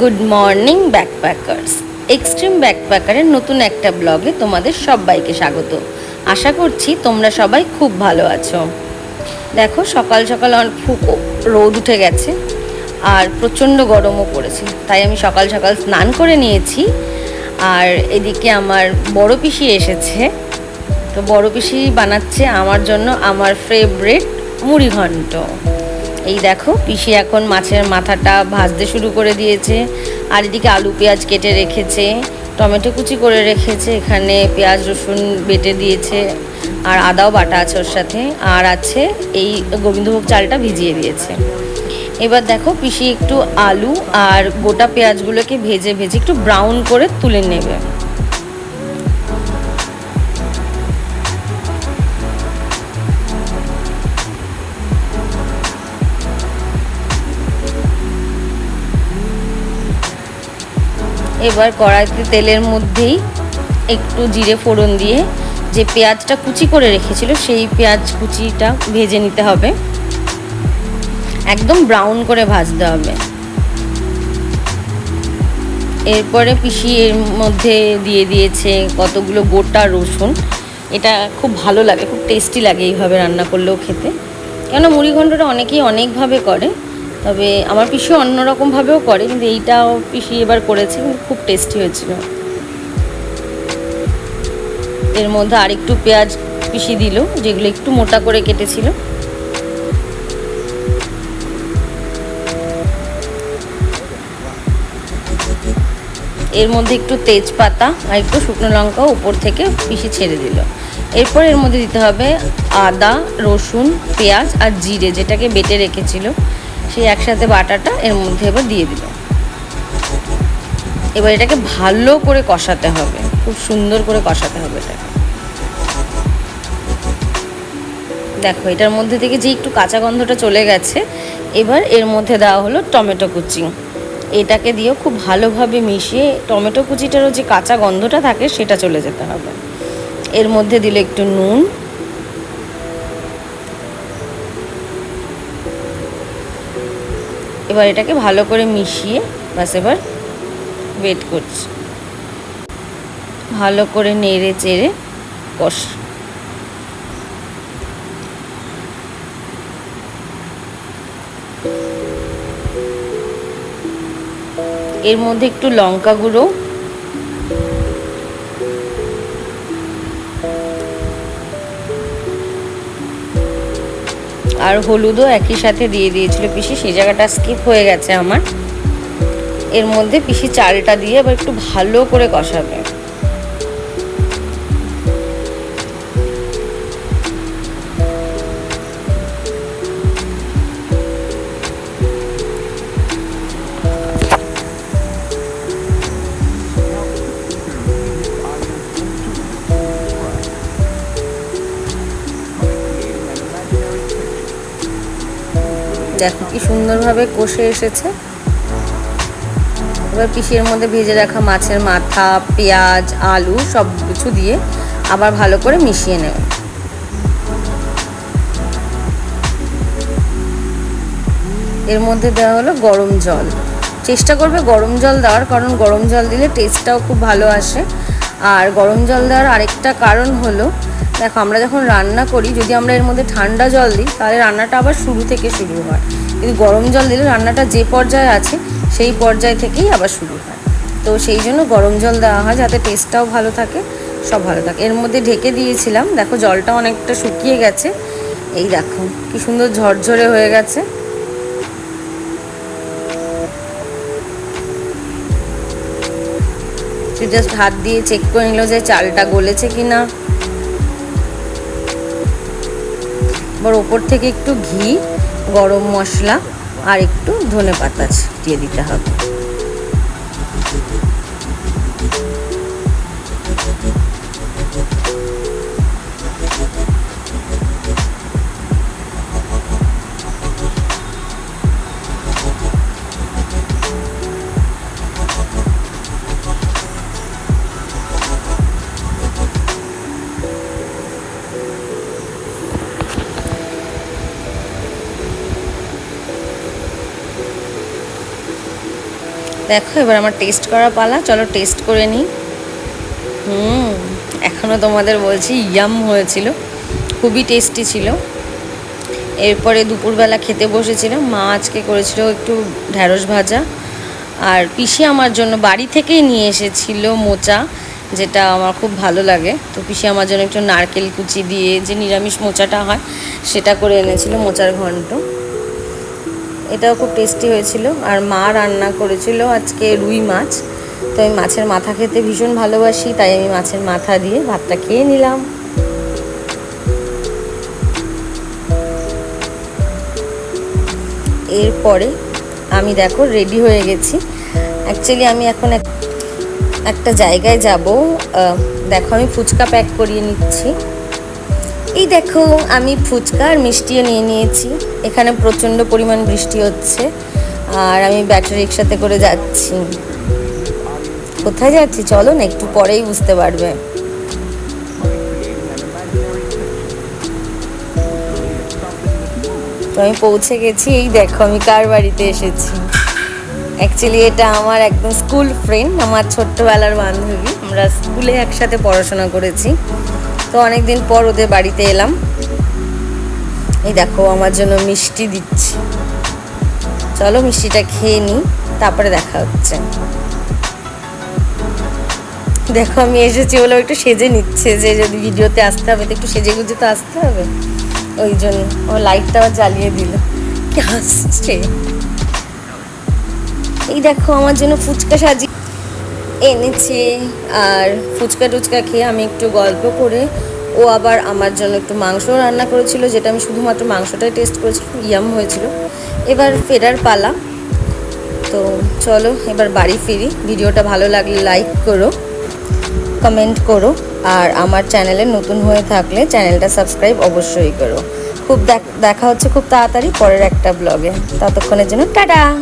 Good morning backpackers extreme ব্যাকপ্যাকারের নতুন একটা ব্লগে তোমাদের সবাইকে স্বাগত। আশা করছি তোমরা সবাই খুব ভালো আছো। দেখো, সকাল সকাল খুব রোদ উঠে গেছে আর প্রচণ্ড গরমও পড়েছে। তাই আমি সকাল সকাল স্নান করে নিয়েছি। আর এদিকে আমার বড় পিসি এসেছে। তো বড় পিসি বানাচ্ছে আমার জন্য আমার ফেভারিট মুড়ি ঘন্ট এই দেখো, পিসি এখন মাছের মাথাটা ভাজতে শুরু করে দিয়েছে। আর এদিকে আলু পেঁয়াজ কেটে রেখেছে, টমেটো কুচি করে রেখেছে, এখানে পেঁয়াজ রসুন বেটে দিয়েছে, আর আদাও বাটা আছে ওর সাথে, আর আছে এই গোবিন্দভোগ চালটা ভিজিয়ে দিয়েছে। এবার দেখো, পিসি একটু আলু আর গোটা পেঁয়াজগুলোকে ভেজে ভেজে একটু ব্রাউন করে তুলে নেবে। এবার কড়াইতে তেলের মধ্যেই একটু জিরে ফোড়ন দিয়ে যে পেঁয়াজটা কুচি করে রেখেছিল সেই পেঁয়াজ কুচিটা ভেজে নিতে হবে। একদম ব্রাউন করে ভাজতে হবে। এরপরে পিসি এর মধ্যে দিয়ে দিয়েছে কতগুলো গোটা রসুন। এটা খুব ভালো লাগে, খুব টেস্টি লাগে এইভাবে রান্না করলেও খেতে। কেন মুড়ি ঘণ্টটা অনেকেই অনেকভাবে করে। তবে আমার পিসি অন্যরকমভাবেও করে, কিন্তু এইটাও পিসি এবার করেছে খুব টেস্টি হয়েছিল। এর মধ্যে আরেকটু পেঁয়াজ পিসি দিল, যেগুলো একটু মোটা করে কেটেছিল। এর মধ্যে একটু তেজপাতা আর একটু শুকনো লঙ্কা উপর থেকে পিসি ছেড়ে দিল। এরপর এর মধ্যে দিতে হবে আদা, রসুন, পেঁয়াজ আর জিরে, যেটাকে বেটে রেখেছিল। সেই একসাথে বাটাটা এর মধ্যে এবার দিয়ে দিল। এবার এটাকে ভালো করে কষাতে হবে, খুব সুন্দর করে কষাতে হবে এটাকে। দেখো, এটার মধ্যে থেকে যে একটু কাঁচা গন্ধটা চলে গেছে, এবার এর মধ্যে দেওয়া হলো টমেটো কুচি। এটাকে দিয়েও খুব ভালোভাবে মিশিয়ে টমেটো কুচিটারও যে কাঁচা গন্ধটা থাকে সেটা চলে যেতে হবে। এর মধ্যে দিলে একটু নুন এবার এটাকে ভালো করে মিশিয়ে বাস এবার ওয়েট করছি। ভালো করে নেড়ে চেড়ে কষ। এর মধ্যে একটু লঙ্কা গুঁড়ো আর হলুদও একই সাথে দিয়ে দিয়েছিল পিসি, সেই জায়গাটা স্কিপ হয়ে গেছে আমার। এর মধ্যে পিসি চালটা দিয়ে আবার একটু ভালো করে কষাবে। দেখো কি সুন্দরভাবে কষে এসেছে। এবার পিসির মধ্যে ভেজে রাখা মাছের মাথা, পেঁয়াজ, আলু সব কিছু দিয়ে আবার ভালো করে মিশিয়ে নেব। এর মধ্যে দেওয়া হলো গরম জল। চেষ্টা করবে গরম জল দেওয়ার, কারণ গরম জল দিলে টেস্টটাও খুব ভালো আসে। আর গরম জল দেওয়ার আরেকটা কারণ হলো দেখো, আমরা যখন রান্না করি, যদি আমরা এর মধ্যে ঠান্ডা জল দিই, তাহলে রান্নাটা আবার শুরু থেকে শুরু হয়। কিন্তু গরম জল দিলে রান্নাটা যে পর্যায়ে আছে, সেই পর্যায় থেকেই আবার শুরু হয়। তো সেই জন্য গরম জল দেওয়া হয়, যাতে টেস্টটাও ভালো থাকে, সব ভালো থাকে। এর মধ্যে ঢেকে দিয়েছিলাম, দেখো, জলটা অনেকটা শুকিয়ে গেছে। এই দেখো, কি সুন্দর ঝরঝরে হয়ে গেছে। জাস্ট হাত দিয়ে চেক করে নিল যে চালটা গলেছে কি না এবার ওপর থেকে একটু ঘি গরম মশলা আর একটু ধনে পাতা ছিটিয়ে দিতে হবে। দেখো, এবার আমার টেস্ট করা পালা। চলো টেস্ট করে নিই। হুম এখনও তোমাদের বলছি ইয়াম হয়েছিল। খুবই টেস্টি ছিল। এরপরে দুপুরবেলা খেতে বসেছিলাম। মা আজকে করেছিল একটু ঢ্যাঁড়স ভাজা। আর পিসি আমার জন্য, বাড়ি থেকেই নিয়ে এসেছিল মোচা, যেটা আমার খুব ভালো লাগে। তো পিসি আমার জন্য একটু নারকেল কুচি দিয়ে যে নিরামিষ মোচাটা হয়, সেটা করে এনেছিল মোচার ঘন্ট। এটাও খুব টেস্টি হয়েছিল। আর মা রান্না করেছিল আজকে রুই মাছ। তো আমি মাছের মাথা খেতে ভীষণ ভালোবাসি, তাই আমি মাছের মাথা দিয়ে ভাতটা খেয়ে নিলাম। এরপরে আমি দেখো রেডি হয়ে গেছি। অ্যাকচুয়ালি আমি এখন এক- একটা জায়গায় যাব। দেখো আমি ফুচকা প্যাক করিয়ে নিচ্ছি। এই দেখো, আমি ফুচকা আর মিষ্টিও নিয়ে নিয়েছি। এখানে প্রচণ্ড পরিমাণ বৃষ্টি হচ্ছে, আর আমি ব্যাটারি রিক্সাতে করে যাচ্ছি। কোথায় যাচ্ছি? চলো না, একটু পরেই বুঝতে পারবে। তো আমি পৌঁছে গেছি, এই দেখো, আমি কার বাড়িতে এসেছি? অ্যাকচুয়ালি এটা আমার একদম স্কুল ফ্রেন্ড আমার ছোট্টবেলার বান্ধবী। আমরা স্কুলে একসাথে পড়াশোনা করেছি। তো অনেক দিন পর ওদের বাড়িতে এলাম। এই দেখো, আমার জন্য মিষ্টি দিচ্ছি। চলো মিষ্টিটা খেয়ে নিই, তারপরে দেখা হচ্ছে। দেখো, আমি এসেছি বলে একটু সেজে নিচ্ছে যে যদি ভিডিওতে আসতে হবে তো একটু সেজে গুজে তো আসতে হবে। ওই জন্য ও লাইটটা আবার জ্বালিয়ে দিল। কি হাসছে। এই দেখো, আমার জন্য ফুচকা সাজি এনেছে আর ফুচকা টুচকা খেয়ে আমি একটু গল্প করে ও আবার আমার জন্য একটু মাংস রান্না করেছিল, যেটা আমি শুধুমাত্র মাংসটাই টেস্ট করেছিলাম ইয়াম হয়েছিল। এবার ফেরার পালা। তো চলো, এবার বাড়ি ফিরি। ভিডিওটা ভালো লাগলে লাইক করো কমেন্ট করো, আর আমার চ্যানেলে নতুন হয়ে থাকলে চ্যানেলটা সাবস্ক্রাইব অবশ্যই করো। খুব দেখ- হচ্ছে খুব তাড়াতাড়ি পরের একটা ব্লগে ততক্ষণের জন্য টাটা!